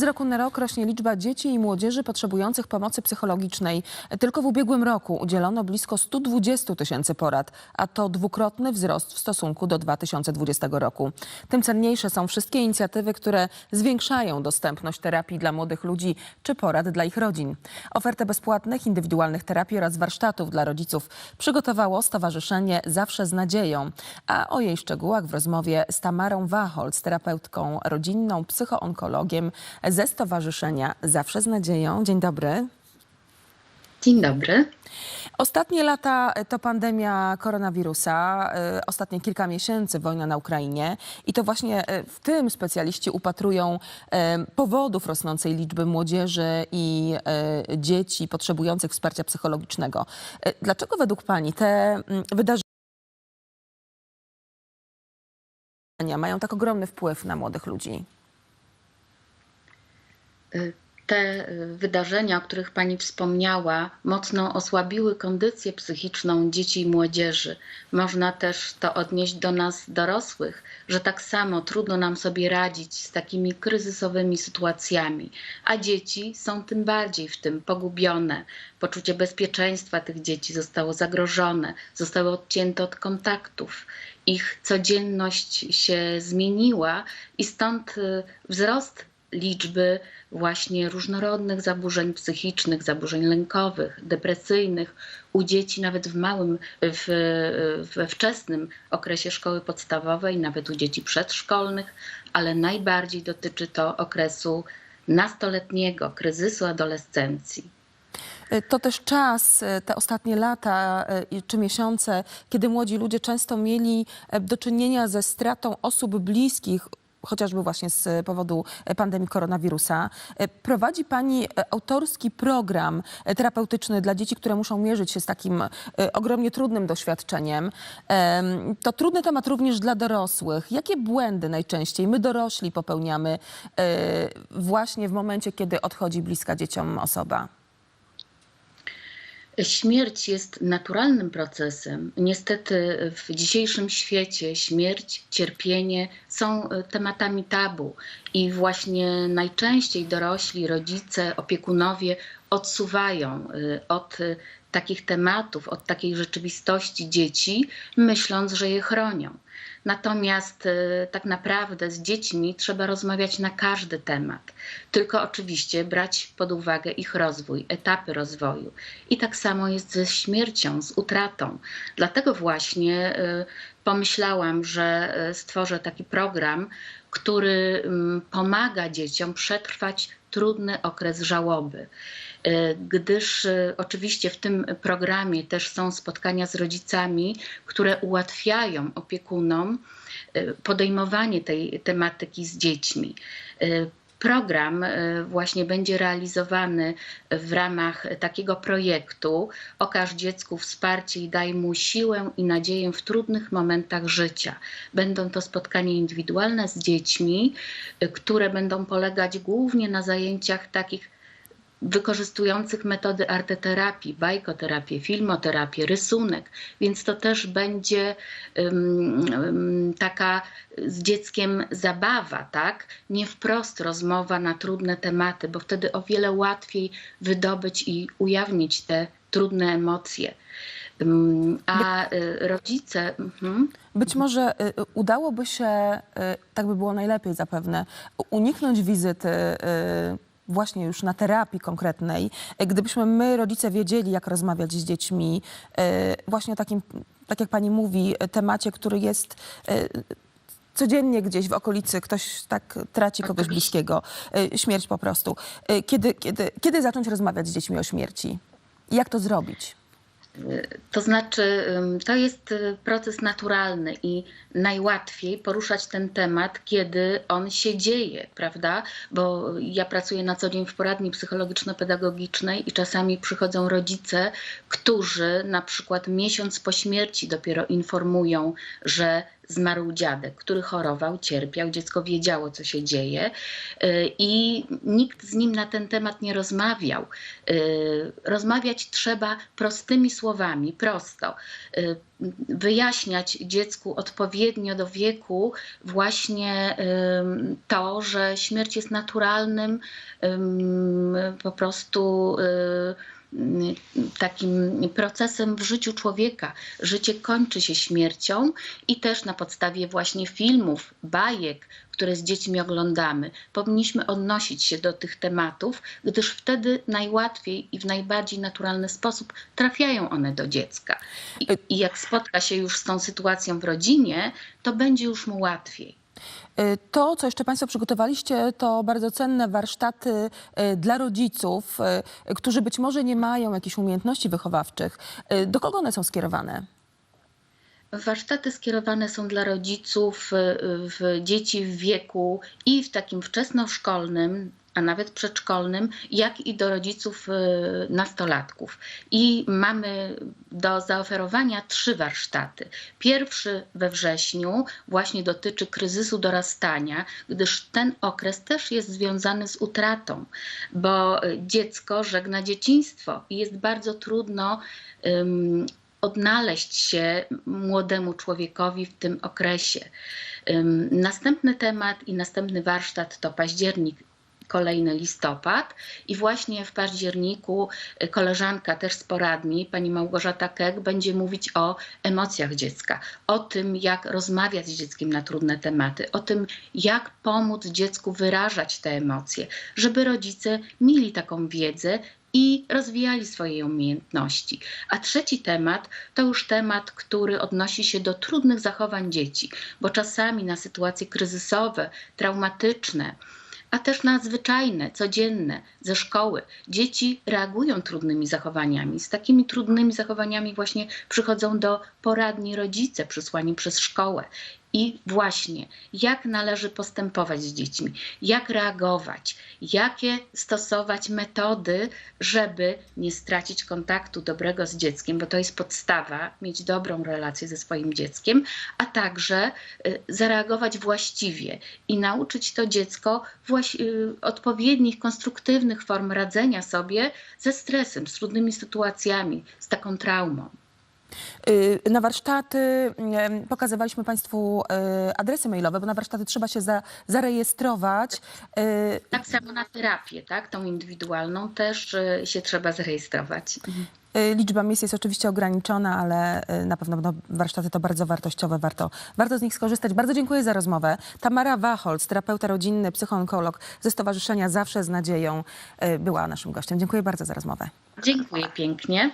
Z roku na rok rośnie liczba dzieci i młodzieży potrzebujących pomocy psychologicznej. Tylko w ubiegłym roku udzielono blisko 120 tysięcy porad, a to dwukrotny wzrost w stosunku do 2020 roku. Tym cenniejsze są wszystkie inicjatywy, które zwiększają dostępność terapii dla młodych ludzi czy porad dla ich rodzin. Ofertę bezpłatnych, indywidualnych terapii oraz warsztatów dla rodziców przygotowało Stowarzyszenie Zawsze z Nadzieją, a o jej szczegółach w rozmowie z Tamarą Wacholc, terapeutką rodzinną, psychoonkologiem ze Stowarzyszenia Zawsze z Nadzieją. Dzień dobry. Dzień dobry. Ostatnie lata to pandemia koronawirusa, y, ostatnie kilka miesięcy wojna na Ukrainie i to właśnie y, w tym specjaliści upatrują y, powodów rosnącej liczby młodzieży i dzieci potrzebujących wsparcia psychologicznego. Dlaczego według Pani te mm, wydarzenia mają tak ogromny wpływ na młodych ludzi? Te wydarzenia, o których Pani wspomniała, mocno osłabiły kondycję psychiczną dzieci i młodzieży. Można też to odnieść do nas, dorosłych, że tak samo trudno nam sobie radzić z takimi kryzysowymi sytuacjami, a dzieci są tym bardziej w tym pogubione. Poczucie bezpieczeństwa tych dzieci zostało zagrożone, zostały odcięte od kontaktów. Ich codzienność się zmieniła i stąd wzrost liczby właśnie różnorodnych zaburzeń psychicznych, zaburzeń lękowych, depresyjnych u dzieci nawet w małym, w, we wczesnym okresie szkoły podstawowej, nawet u dzieci przedszkolnych, ale najbardziej dotyczy to okresu nastoletniego, kryzysu adolescencji. Y, To też czas, y, te ostatnie lata i- czy miesiące, kiedy młodzi ludzie często mieli e, do czynienia ze stratą osób bliskich, chociażby właśnie z powodu pandemii koronawirusa. E, Prowadzi Pani e, autorski program e, terapeutyczny dla dzieci, które muszą mierzyć się z takim ogromnie trudnym doświadczeniem. Em, To trudny temat również dla dorosłych. Jakie błędy najczęściej my dorośli popełniamy właśnie w momencie, kiedy odchodzi bliska dzieciom osoba? Śmierć jest naturalnym procesem. Niestety w dzisiejszym świecie śmierć, cierpienie są e, tematami tabu i właśnie najczęściej dorośli, rodzice, opiekunowie odsuwają e, od e, takich tematów, od takiej rzeczywistości dzieci, myśląc, że je chronią. Natomiast e, tak naprawdę z dziećmi trzeba rozmawiać na każdy temat, tylko oczywiście brać pod uwagę ich rozwój, etapy rozwoju. I tak samo jest ze śmiercią, z utratą. Dlatego właśnie e, pomyślałam, że e, stworzę taki program, który mm, pomaga dzieciom przetrwać trudny okres żałoby. E, Gdyż e, oczywiście w tym programie też są spotkania z rodzicami, które ułatwiają opiekunom e, podejmowanie tej tematyki z dziećmi. Program właśnie będzie realizowany w ramach takiego projektu Okaż dziecku wsparcie i daj mu siłę i nadzieję w trudnych momentach życia. Będą to spotkania indywidualne z dziećmi, które będą polegać głównie na zajęciach takich wykorzystujących metody arteterapii, bajkoterapię, filmoterapię, rysunek, więc to też będzie ym, taka z dzieckiem zabawa, tak? Nie wprost rozmowa na trudne tematy, bo wtedy o wiele łatwiej wydobyć i ujawnić te trudne emocje. A y, rodzice. mhm. Być może y, udałoby się, y, tak by było najlepiej zapewne, uniknąć wizyty y, właśnie już na terapii konkretnej, y, gdybyśmy my, rodzice, wiedzieli, jak rozmawiać z dziećmi, y, właśnie o takim, tak jak pani mówi, y, temacie, który jest codziennie gdzieś w okolicy, ktoś tak traci kogoś bliskiego, śmierć po prostu. Kiedy, kiedy, kiedy zacząć rozmawiać z dziećmi o śmierci? Jak to zrobić? To znaczy, to jest y, proces naturalny i najłatwiej poruszać ten temat, kiedy on się dzieje, prawda? Bo ja pracuję na co dzień w poradni psychologiczno-pedagogicznej i czasami przychodzą rodzice, którzy na przykład miesiąc po śmierci dopiero informują, że zmarł dziadek, który chorował, cierpiał, dziecko wiedziało, co się dzieje y, i nikt z nim na ten temat nie rozmawiał. Y, Rozmawiać trzeba prostymi słowami, prosto. Y, wyjaśniać dziecku odpowiednio do wieku właśnie to, że śmierć jest naturalnym ym, po prostu takim procesem w życiu człowieka. Życie kończy się śmiercią i też na podstawie właśnie filmów, bajek, które z dziećmi oglądamy, powinniśmy odnosić się do tych tematów, gdyż wtedy najłatwiej i w najbardziej naturalny sposób trafiają one do dziecka. I, i jak spotka się już z tą sytuacją w rodzinie, to będzie już mu łatwiej. Y, To, co jeszcze Państwo przygotowaliście, to bardzo cenne warsztaty y, dla rodziców, y, którzy być może nie mają jakichś umiejętności wychowawczych. Do kogo one są skierowane? Warsztaty skierowane są dla rodziców, w dzieci w wieku i w takim wczesnoszkolnym, a nawet przedszkolnym, jak i do rodziców y, nastolatków. I mamy do zaoferowania trzy warsztaty. Pierwszy we wrześniu właśnie dotyczy kryzysu dorastania, gdyż ten okres też jest związany z utratą, bo dziecko żegna dzieciństwo i jest bardzo trudno ym, odnaleźć się młodemu człowiekowi w tym okresie. Następny temat i następny warsztat to październik kolejny listopad. I właśnie w październiku y, koleżanka też z poradni, pani Małgorzata Kek, będzie mówić o emocjach dziecka, o tym jak rozmawiać z dzieckiem na trudne tematy, o tym jak pomóc dziecku wyrażać te emocje, żeby rodzice mieli taką wiedzę i rozwijali swoje umiejętności. A trzeci temat to już temat, który odnosi się do trudnych zachowań dzieci, bo czasami na sytuacje kryzysowe, traumatyczne, a też nadzwyczajne, codzienne ze szkoły. Dzieci reagują trudnymi zachowaniami. Z takimi trudnymi zachowaniami właśnie przychodzą do poradni rodzice przysłani przez szkołę. I właśnie jak należy postępować z dziećmi, jak reagować, jakie stosować metody, żeby nie stracić kontaktu dobrego z dzieckiem, bo to jest podstawa, mieć dobrą relację ze swoim dzieckiem, a także y, zareagować właściwie i nauczyć to dziecko y, odpowiednich, konstruktywnych form radzenia sobie ze stresem, z trudnymi sytuacjami, z taką traumą. Y, Na warsztaty pokazywaliśmy Państwu y, adresy mailowe, bo na warsztaty trzeba się za, zarejestrować. Y, Tak samo na terapię, tak, tą indywidualną też się trzeba zarejestrować. y, Liczba miejsc jest oczywiście ograniczona, ale na pewno będą warsztaty to bardzo wartościowe, warto, warto z nich skorzystać. Bardzo dziękuję za rozmowę. Tamara Wacholc, terapeuta rodzinny, psychoonkolog ze Stowarzyszenia Zawsze z Nadzieją była naszym gościem. Dziękuję bardzo za rozmowę. Dziękuję pięknie.